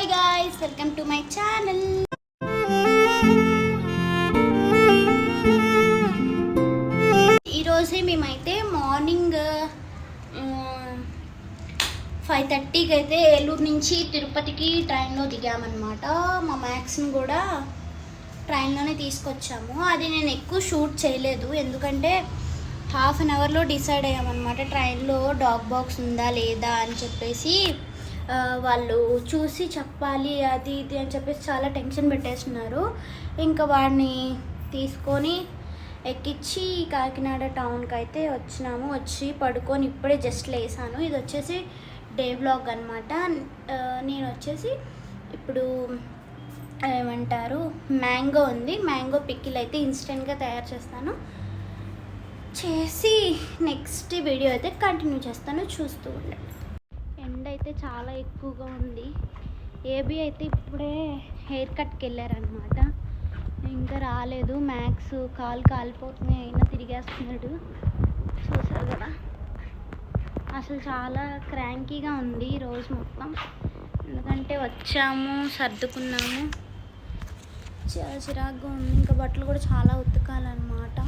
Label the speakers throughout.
Speaker 1: Hi guys welcome to my channel ఈరోజే మేమైతే morning five థర్టీకి అయితే ఏలూరు నుంచి తిరుపతికి ట్రైన్లో దిగామన్నమాట. మా మ్యాక్స్ని కూడా ట్రైన్లోనే తీసుకొచ్చాము. అది నేను ఎక్కువ షూట్ చేయలేదు. ఎందుకంటే హాఫ్ అన్ అవర్లో డిసైడ్ అయ్యామన్నమాట. ట్రైన్లో డాగ్ బాక్స్ ఉందా లేదా అని చెప్పేసి వాళ్ళు చూసి చెప్పాలి అది ఇది అని చెప్పేసి చాలా టెన్షన్ పెట్టేస్తున్నారు. ఇంకా వాడిని తీసుకొని ఎక్కించి కాకినాడ టౌన్కి అయితే వచ్చినాము. వచ్చి పడుకొని ఇప్పుడే జస్ట్ లేసాను. ఇది వచ్చేసి డే బ్లాగ్ అనమాట నేను వచ్చేసి ఇప్పుడు ఏమంటారు మ్యాంగో ఉంది. మ్యాంగో పిక్కిల్ అయితే ఇన్స్టెంట్గా తయారు చేస్తాను. చేసి నెక్స్ట్ వీడియో అయితే కంటిన్యూ చేస్తాను. చూస్తూ ఉండండి. అయితే చాలా ఎక్కువగా ఉంది. ఏబీ అయితే ఇప్పుడే హెయిర్ కట్కి వెళ్ళారనమాట ఇంకా రాలేదు. మ్యాక్స్ కాలు కాలిపోతుంది అయినా తిరిగేస్తున్నాడు. చూసారు కదా? అసలు చాలా క్రాంకీగా ఉంది రోజు మొత్తం. ఎందుకంటే వచ్చాము సర్దుకున్నాము. చాలా చిరాగ్గా ఉంది. ఇంకా బట్టలు కూడా చాలా ఉతకాలన్నమాట.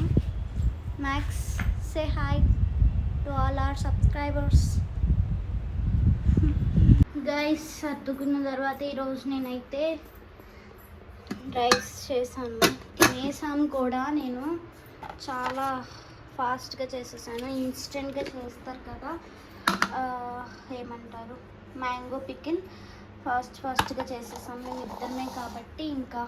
Speaker 1: Max say hi to all our subscribers guys సర్దుకున్న తర్వాత ఈరోజు నేనైతే రైస్ చేశాను. తినేసాను కూడా నేను. చాలా ఫాస్ట్గా చేసేసాను. ఇన్స్టెంట్గా చేస్తారు కదా ఏమంటారు? Mango pickle. ఫాస్ట్ ఫాస్ట్గా చేసేసాము మేము ఇద్దరమే కాబట్టి ఇంకా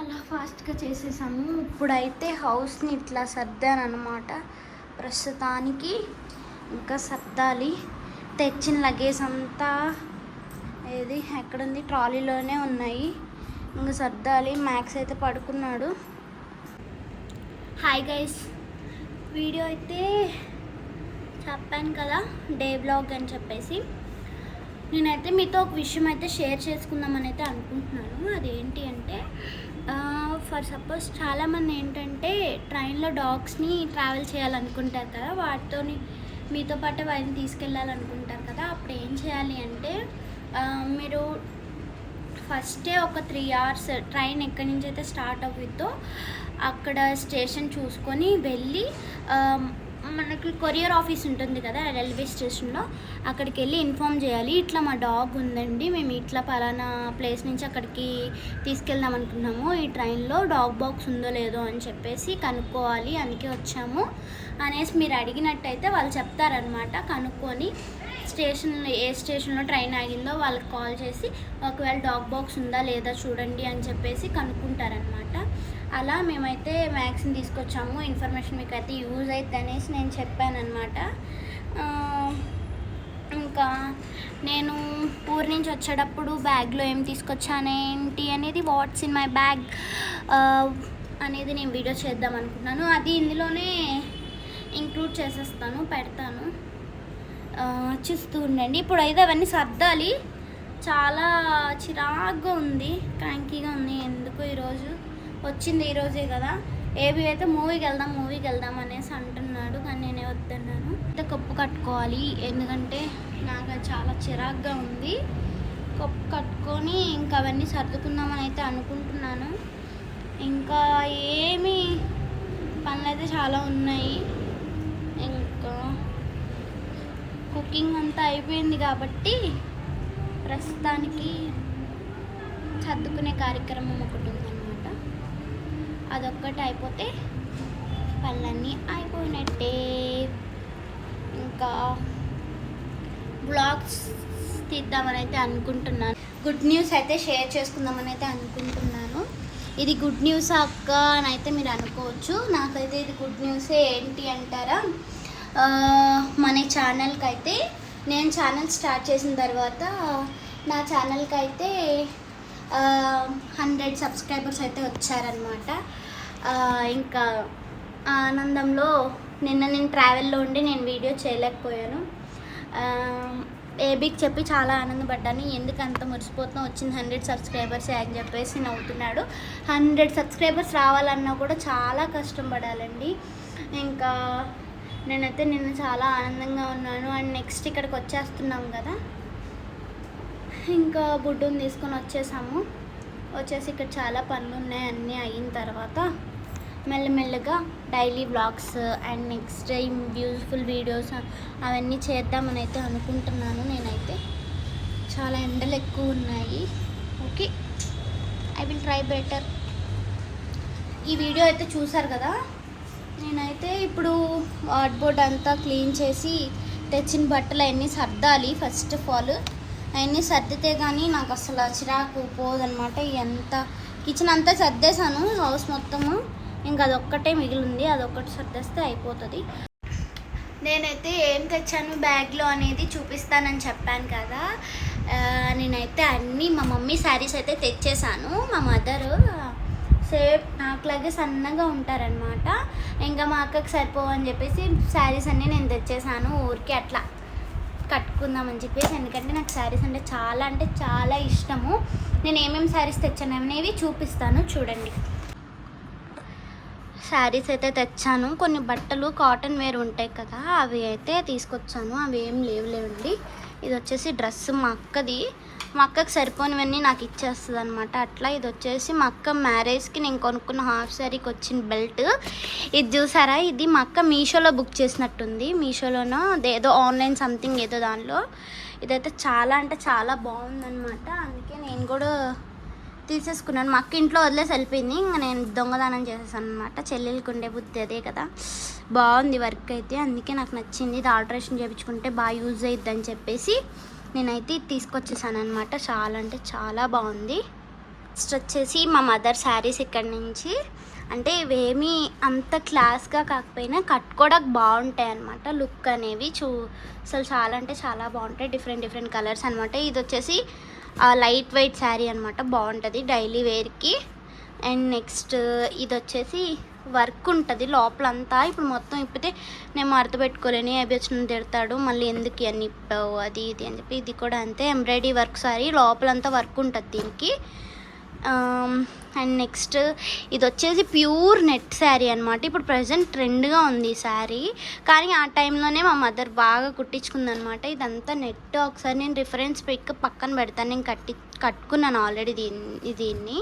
Speaker 1: అలా ఫాస్ట్గా చేసేసాము. ఇప్పుడైతే హౌస్ని ఇట్లా సర్దాను అనమాట ప్రస్తుతానికి ఇంకా సర్దాలి. తెచ్చిన లగేజ్ అంతా ఏది? ఎక్కడుంది? ట్రాలీలోనే ఉన్నాయి. ఇంకా సర్దాలి మ్యాక్స్ అయితే పడుకున్నాడు. హాయ్ గైస్ వీడియో అయితే చెప్పాను కదా డే బ్లాగ్ అని చెప్పేసి. నేనైతే మీతో ఒక విషయం అయితే షేర్ చేసుకుందామని అయితే అనుకుంటున్నాను. అదేంటి అంటే ఫర్ సపోజ్ చాలామంది ఏంటంటే ట్రైన్లో డాగ్స్ని ట్రావెల్ చేయాలనుకుంటారు కదా వాటితోని మీతో పాటు వారిని తీసుకెళ్ళాలనుకుంటారు కదా అప్పుడు ఏం చేయాలి అంటే మీరు ఫస్టే ఒక త్రీ అవర్స్ ట్రైన్ ఎక్కడి నుంచి అయితే స్టార్ట్ అవుతుందో అక్కడ స్టేషన్ చూసుకొని వెళ్ళి మనకి కొరియర్ ఆఫీస్ ఉంటుంది కదా రైల్వే స్టేషన్లో. అక్కడికి వెళ్ళి ఇన్ఫామ్ చేయాలి. ఇట్లా మా డాగ్ ఉందండి. మేము ఇట్లా పలానా ప్లేస్ నుంచి అక్కడికి తీసుకెళ్దాం అనుకున్నాము. ఈ ట్రైన్లో డాగ్ బాక్స్ ఉందో లేదో అని చెప్పేసి కనుక్కోవాలి అందుకే వచ్చాము. అనేసి మీరు అడిగినట్టయితే వాళ్ళు చెప్తారనమాట కనుక్కొని స్టేషన్లో ఏ స్టేషన్లో ట్రైన్ ఆగిందో వాళ్ళకి కాల్ చేసి ఒకవేళ డాగ్ బాక్స్ ఉందా లేదా చూడండి అని చెప్పేసి కనుక్కుంటారనమాట అలా మేమైతే వ్యాక్సిన్ తీసుకొచ్చాము. ఇన్ఫర్మేషన్ మీకు అయితే యూజ్ అవుతుంది అనేసి నేను చెప్పానమాట ఇంకా నేను ఊరి నుంచి వచ్చేటప్పుడు బ్యాగ్లో ఏం తీసుకొచ్చానేంటి అనేది వాట్స్ ఇన్ మై బ్యాగ్ అనేది నేను వీడియో చేద్దాం అనుకున్నాను అది ఇందులోనే ఇంక్లూడ్ చేసేస్తాను పెడతాను. చూస్తూ ఉండండి. ఇప్పుడు అయితే అవన్నీ సర్దాలి. చాలా చిరాగ్గా ఉంది క్రాంకీగా ఉంది. ఎందుకు ఈరోజు? వచ్చింది ఈరోజే కదా. ఏబీ అయితే మూవీకి వెళ్దాం మూవీకి వెళ్దాం అనేసి అంటున్నాడు కానీ నేనే వద్దన్నాను. అయితే కప్పు కట్టుకోవాలి ఎందుకంటే నాకు అది చాలా చిరాగ్గా ఉంది. కప్పు కట్టుకొని ఇంకా అవన్నీ సర్దుకుందామని అయితే అనుకుంటున్నాను. ఇంకా ఏమి పనులు అయితే చాలా ఉన్నాయి. ఇంకా కుకింగ్ అంతా అయిపోయింది కాబట్టి ప్రస్తుతానికి సర్దుకునే కార్యక్రమం ఒకటి ఉందన్నమాట. అదొక్కటి అయిపోతే పనులన్నీ అయిపోయినట్టే. ఇంకా బ్లాగ్స్ తీద్దామని అయితే అనుకుంటున్నాను. గుడ్ న్యూస్ అయితే షేర్ చేసుకుందామని అయితే అనుకుంటున్నాను. ఇది గుడ్ న్యూస్ అక్క అని అయితే మీరు అనుకోవచ్చు. నాకైతే ఇది గుడ్ న్యూసే ఏంటి అంటారా? మన ఛానల్కి అయితే నేను ఛానల్ స్టార్ట్ చేసిన తర్వాత నా ఛానల్కి అయితే హండ్రెడ్ సబ్స్క్రైబర్స్ అయితే వచ్చారనమాట ఇంకా ఆనందంలో నిన్న నేను ట్రావెల్లో ఉండి నేను వీడియో చేయలేకపోయాను. ఏబీకి చెప్పి చాలా ఆనందపడ్డాను. ఎందుకు అంత మురిసిపోతున్నా వచ్చింది హండ్రెడ్ సబ్స్క్రైబర్స్ అని చెప్పేసి నవ్వుతున్నాడు. హండ్రెడ్ సబ్స్క్రైబర్స్ రావాలన్నా కూడా చాలా కష్టం పడాలండి ఇంకా నేనైతే నిన్న చాలా ఆనందంగా ఉన్నాను. అండ్ నెక్స్ట్ ఇక్కడికి వచ్చేస్తున్నాం కదా. ఇంకా బుడ్డుని తీసుకొని వచ్చేసాము. వచ్చేసి ఇక్కడ చాలా పనులు ఉన్నాయి అన్నీ అయిన తర్వాత మెల్లమెల్లగా daily vlogs and next time beautiful videos అవన్నీ చేద్దామని అయితే అనుకుంటున్నాను నేనైతే. చాలా ఎండలు ఎక్కువ ఉన్నాయి. Okay I will try better. ఈ వీడియో అయితే చూసారు కదా? నేనైతే ఇప్పుడు వార్డ్ బోర్డ్ అంతా క్లీన్ చేసి తెచ్చిన బట్టలు అవన్నీ సర్దాలి ఫస్ట్ ఆఫ్ ఆల్. అవన్నీ సర్దితే కానీ నాకు అసలు చిరాకు పోదనమాట ఎంత కిచెన్ అంతా సర్దేశాను హౌస్ మొత్తము. ఇంకా అదొక్కటే మిగిలింది అదొక్కటి సర్దేస్తే అయిపోతుంది. నేనైతే ఏం తెచ్చాను బ్యాగ్లో అనేది చూపిస్తానని చెప్పాను కదా. నేనైతే అన్నీ మా మమ్మీ శారీస్ అయితే తెచ్చేసాను మా మదరు సేమ్ నాకులాగే సన్నగా ఉంటారనమాట ఇంకా మా అక్కకి సరిపోవని చెప్పేసి శారీస్ అన్నీ నేను తెచ్చేసాను ఊరికే అట్లా. కట్టుకుందామని చెప్పేసి ఎందుకంటే నాకు శారీస్ అంటే చాలా అంటే చాలా ఇష్టము. నేను ఏమేమి శారీస్ తెచ్చాను అనేవి చూపిస్తాను చూడండి. శారీస్ అయితే తెచ్చాను. కొన్ని బట్టలు కాటన్ వేర్ ఉంటాయి కదా అవి అయితే తీసుకొచ్చాను. అవి ఏం లేవు లేవండి. ఇది వచ్చేసి డ్రెస్ మా అక్కది. మా అక్కకి సరిపోనివన్నీ నాకు ఇచ్చేస్తుంది అనమాట అట్లా ఇది వచ్చేసి మా అక్క మ్యారేజ్కి నేను కొనుక్కున్న హాఫ్ శారీకి వచ్చిన బెల్ట్. ఇది చూసారా? ఇది మా అక్క మీషోలో బుక్ చేసినట్టుంది. మీషోలోనో ఏదో ఆన్లైన్ సంథింగ్ ఏదో దానిలో. ఇదైతే చాలా అంటే చాలా బాగుందనమాట అందుకే నేను కూడా తీసేసుకున్నాను. మా అక్క ఇంట్లో వదిలేసి వెళ్ళిపోయింది. ఇంకా నేను దొంగదానం చేసేసాను అనమాట చెల్లెలకి ఉండే బుద్ధి అదే కదా. బాగుంది వర్క్ అయితే. అందుకే నాకు నచ్చింది. ఇది ఆల్టరేషన్ చేయించుకుంటే బాగా యూజ్ అయ్యిద్ది అని చెప్పేసి నేనైతే ఇది తీసుకొచ్చేసాను అనమాట చాలా అంటే చాలా బాగుంది. నెక్స్ట్ వచ్చేసి మా మదర్ శారీస్ ఇక్కడ నుంచి. అంటే ఇవేమీ అంత క్లాస్గా కాకపోయినా కట్టుకోవడానికి బాగుంటాయి అనమాట లుక్ అనేవి చూ అసలు చాలా అంటే చాలా బాగుంటాయి. డిఫరెంట్ డిఫరెంట్ కలర్స్ అనమాట ఇది వచ్చేసి లైట్ వెయిట్ శారీ అనమాట బాగుంటుంది డైలీ వేర్కి. అండ్ నెక్స్ట్ ఇది వచ్చేసి వర్క్ ఉంటుంది లోపలంతా. ఇప్పుడు మొత్తం ఇప్పితే నేను మడత పెట్టుకోలేని అవి వచ్చిన తిడతాడు మళ్ళీ ఎందుకు అన్ని ఇప్పావు అది ఇది అని చెప్పి ఇది కూడా అంతే. ఎంబ్రాయిడరీ వర్క్ సారీ లోపలంతా వర్క్ ఉంటుంది దీనికి. అండ్ నెక్స్ట్ ఇది వచ్చేసి ప్యూర్ నెట్ శారీ అనమాట ఇప్పుడు ప్రజెంట్ ట్రెండ్గా ఉంది ఈ శారీ. కానీ ఆ టైంలోనే మా మదర్ బాగా కుట్టించుకుందనమాట ఇదంతా నెట్. ఒకసారి నేను రిఫరెన్స్ పిక్ పక్కన పెడతాను. నేను కట్టి కట్టుకున్నాను ఆల్రెడీ దీన్ని. దీన్ని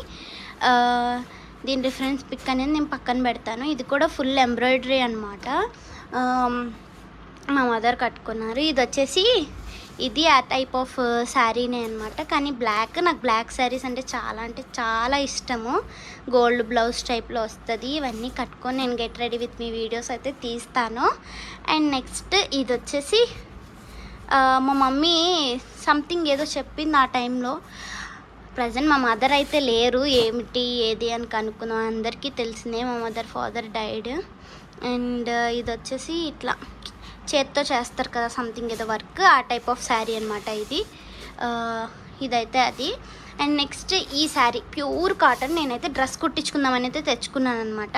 Speaker 1: దీని రిఫరెన్స్ పిక్ అనేది నేను పక్కన పెడతాను. ఇది కూడా ఫుల్ ఎంబ్రాయిడరీ అనమాట మా మదర్ కట్టుకున్నారు. ఇది వచ్చేసి ఇది ఆ టైప్ ఆఫ్ శారీనే అనమాట కానీ బ్లాక్ నాకు బ్లాక్ శారీస్ అంటే చాలా అంటే చాలా ఇష్టము. గోల్డ్ బ్లౌజ్ టైప్లో వస్తుంది. ఇవన్నీ కట్టుకొని నేను get ready with me videos అయితే తీస్తాను. అండ్ నెక్స్ట్ ఇది వచ్చేసి మా మమ్మీ సంథింగ్ ఏదో చెప్పింది ఆ టైంలో ప్రజెంట్ మా మదర్ అయితే లేరు. ఏమిటి ఏది అని కనుక్కున్నాం అందరికీ తెలిసిందే మా మదర్ ఫాదర్ డైడ్ అండ్ ఇది వచ్చేసి ఇట్లా. చేత్తో చేస్తారు కదా సంథింగ్ ఏదో వర్క్ ఆ టైప్ ఆఫ్ శారీ అనమాట ఇది. ఇదైతే అది. అండ్ నెక్స్ట్ ఈ శారీ ప్యూర్ కాటన్ నేనైతే డ్రెస్ కుట్టించుకుందామని అయితే తెచ్చుకున్నాను అనమాట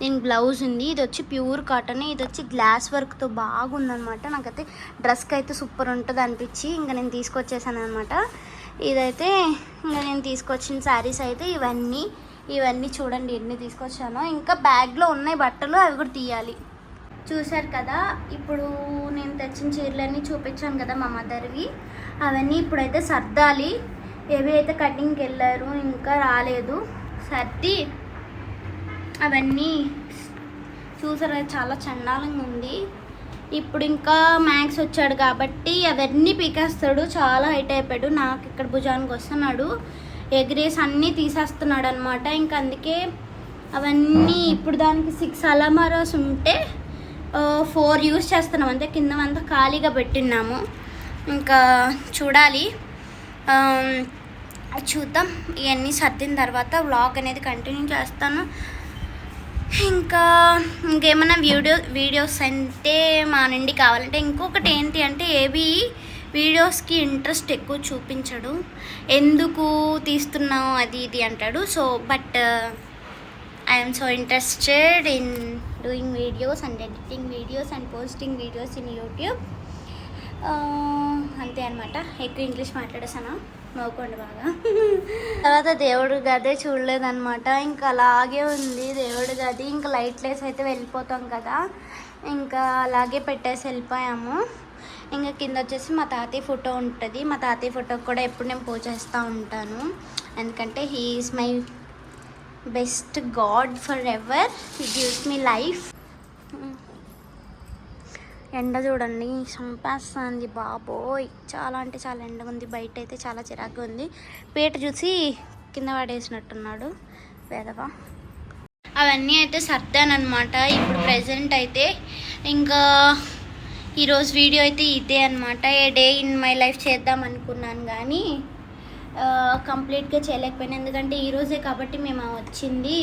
Speaker 1: దీని బ్లౌజ్ ఉంది ఇది వచ్చి ప్యూర్ కాటన్ ఇది వచ్చి గ్లాస్ వర్క్తో బాగుందనమాట నాకైతే డ్రెస్కి అయితే సూపర్ ఉంటుంది అనిపించి ఇంకా నేను తీసుకొచ్చేసాను అనమాట ఇదైతే ఇంకా నేను తీసుకొచ్చిన శారీస్ అయితే ఇవన్నీ. ఇవన్నీ చూడండి ఎన్ని తీసుకొచ్చానో. ఇంకా బ్యాగ్లో ఉన్నాయి బట్టలు అవి కూడా తీయాలి. చూశారు కదా ఇప్పుడు నేను తెచ్చిన చీరలన్నీ చూపించాను కదా మా మదర్వి. అవన్నీ ఇప్పుడైతే సర్దాలి. ఏవి అయితే కటింగ్కి వెళ్ళారు ఇంకా రాలేదు. సర్ది. అవన్నీ చూసారు చాలా చండాలంగా ఉంది. ఇప్పుడు ఇంకా మ్యాక్స్ వచ్చాడు కాబట్టి అవన్నీ పీకేస్తాడు. చాలా హైట్ అయిపోయాడు. నాకు ఇక్కడ భుజానికి వస్తున్నాడు. ఎగ్రేస్ అన్నీ తీసేస్తున్నాడు అనమాట ఇంకా అందుకే అవన్నీ ఇప్పుడు దానికి సిక్స్ అలమారాస్ ఉంటే ఫోర్ యూస్ చేస్తున్నాం అంతే కిందమంతా ఖాళీగా పెట్టినాము ఇంకా చూడాలి. చూద్దాం. ఇవన్నీ సర్దిన తర్వాత వ్లాగ్ అనేది కంటిన్యూ చేస్తాను. ఇంకా ఇంకేమైనా వీడియో వీడియోస్ అంటే మా నుండి కావాలంటే ఇంకొకటి ఏంటి అంటే ఏవి వీడియోస్కి ఇంట్రెస్ట్ ఎక్కువ చూపించడు. ఎందుకు తీస్తున్నావు అది ఇది అంటాడు. So but I'm so interested in doing videos and editing videos and posting videos in YouTube అంతే అనమాట ఎక్కువ ఇంగ్లీష్ మాట్లాడేసాను నవ్వుకోండి బాగా. తర్వాత దేవుడు గదే చూడలేదనమాట ఇంకా అలాగే ఉంది దేవుడి గది. ఇంకా లైట్ అయితే వెళ్ళిపోతాం కదా. ఇంకా అలాగే పెట్టేసి వెళ్ళిపోయాము. ఇంకా కింద వచ్చేసి మా తాతయ్య ఫోటో ఉంటుంది. మా తాతయ్య ఫోటోకి కూడా ఎప్పుడు నేను పూజ చేస్తూ ఉంటాను. ఎందుకంటే he is my best God for ever gives me life ఎండ చూడండి చంపేస్తుంది బాబోయ్. చాలా అంటే చాలా ఎండ ఉంది బయట అయితే చాలా చిరాకు ఉంది. పీట చూసి కింద పడేసినట్టున్నాడు వేదవా. అవన్నీ అయితే సర్దానమాట ఇప్పుడు ప్రజెంట్ అయితే ఇంకా ఈరోజు వీడియో అయితే ఇదే అనమాట a day in my life చేద్దాం అనుకున్నాను కానీ కంప్లీట్గా చేయలేకపోయాను. ఎందుకంటే ఈరోజే కాబట్టి మేము వచ్చింది.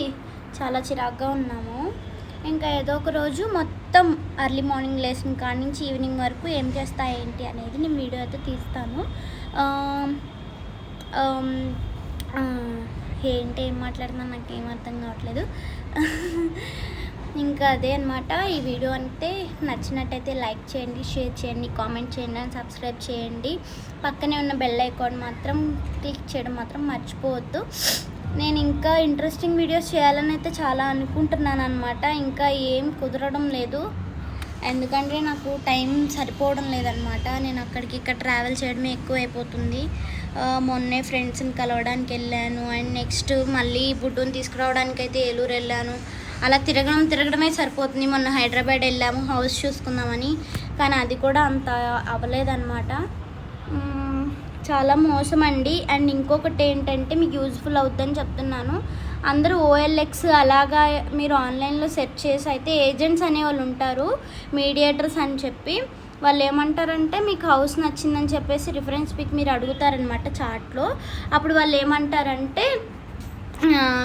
Speaker 1: చాలా చిరాగ్గా ఉన్నాము. ఇంకా ఏదో ఒక రోజు మొత్తం అర్లీ మార్నింగ్ లేసిన కాడ నుంచి ఈవినింగ్ వరకు ఏం చేస్తా ఏంటి అనేది నేను వీడియో అయితే తీస్తాను. ఏంటి ఏం మాట్లాడుతున్నా? నాకు ఏం అర్థం కావట్లేదు. ఇంకా అదే అనమాట ఈ వీడియో అంటే నచ్చినట్టయితే లైక్ చేయండి షేర్ చేయండి కామెంట్ చేయండి అండ్ సబ్స్క్రైబ్ చేయండి. పక్కనే ఉన్న బెల్ ఐకాన్ మాత్రం క్లిక్ చేయడం మాత్రం మర్చిపోవద్దు. నేను ఇంకా ఇంట్రెస్టింగ్ వీడియోస్ చేయాలని అయితే చాలా అనుకుంటున్నాను అనమాట ఇంకా ఏం కుదరడం లేదు. ఎందుకంటే నాకు టైం సరిపోవడం లేదనమాట నేను అక్కడికి ఇక్కడ ట్రావెల్ చేయడమే ఎక్కువ అయిపోతుంది మొన్నే ఫ్రెండ్స్ని కలవడానికి వెళ్ళాను. అండ్ నెక్స్ట్ మళ్ళీ బుడ్డుని తీసుకురావడానికి అయితే ఏలూరు వెళ్ళాను. అలా తిరగడం తిరగడమే సరిపోతుంది. మొన్న హైదరాబాద్ వెళ్ళాము హౌస్ చూసుకుందామని. కానీ అది కూడా అంత అవ్వలేదన్నమాట. చాలా మోసం అండి అండ్ ఇంకొకటి ఏంటంటే మీకు యూజ్ఫుల్ అవుద్దని చెప్తున్నాను. అందరూ ఓఎల్ఎక్స్ అలాగా మీరు ఆన్లైన్లో సెర్చ్ చేసి అయితే ఏజెంట్స్ అనేవాళ్ళు ఉంటారు మీడియేటర్స్ అని చెప్పి. వాళ్ళు ఏమంటారంటే మీకు హౌస్ నచ్చిందని చెప్పేసి రిఫరెన్స్ పిక్ మీరు అడుగుతారనమాట చార్ట్లో అప్పుడు వాళ్ళు ఏమంటారంటే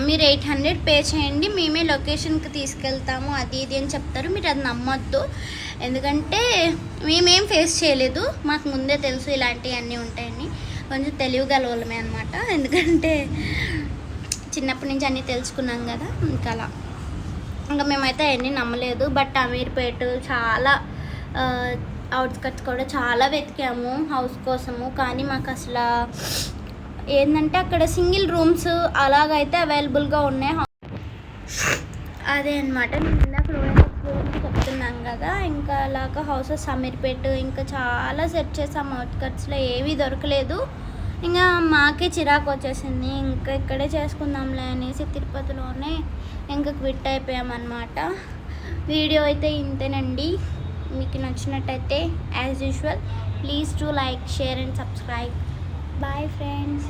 Speaker 1: మీరు ఎయిట్ హండ్రెడ్ పే చేయండి మేమే లొకేషన్కి తీసుకెళ్తాము అది ఇది అని చెప్తారు. మీరు అది నమ్మొద్దు. ఎందుకంటే మేమేం ఫేస్ చేయలేదు. మాకు ముందే తెలుసు ఇలాంటివన్నీ ఉంటాయని. కొంచెం తెలివిగలవాళ్ళమే అనమాట ఎందుకంటే చిన్నప్పటి నుంచి అన్నీ తెలుసుకున్నాం కదా ఇంకా అలా. ఇంకా మేమైతే అవన్నీ నమ్మలేదు. బట్ అమీర్పేట చాలా అవుట్స్కట్స్ కూడా చాలా వెతికాము హౌస్ కోసము. కానీ మాకు అసలు ఏంటంటే అక్కడ సింగిల్ రూమ్స్ అలాగైతే అవైలబుల్గా ఉన్నాయి. అదే అనమాట నేను ఇందాక లోయల్ చెప్తున్నాను కదా ఇంకా అలాగా హౌసెస్ అమీర్పేట్ ఇంకా చాలా సెర్చ్ చేసాం. అవుట్కట్స్లో ఏమీ దొరకలేదు. ఇంకా మాకే చిరాకు వచ్చేసింది. ఇంకా ఇక్కడే చేసుకుందాంలే అనేసి తిరుపతిలోనే ఇంకా క్విట్ అయిపోయామన్నమాట వీడియో అయితే ఇంతేనండి. మీకు నచ్చినట్టయితే as usual please to like share and subscribe Bye friends.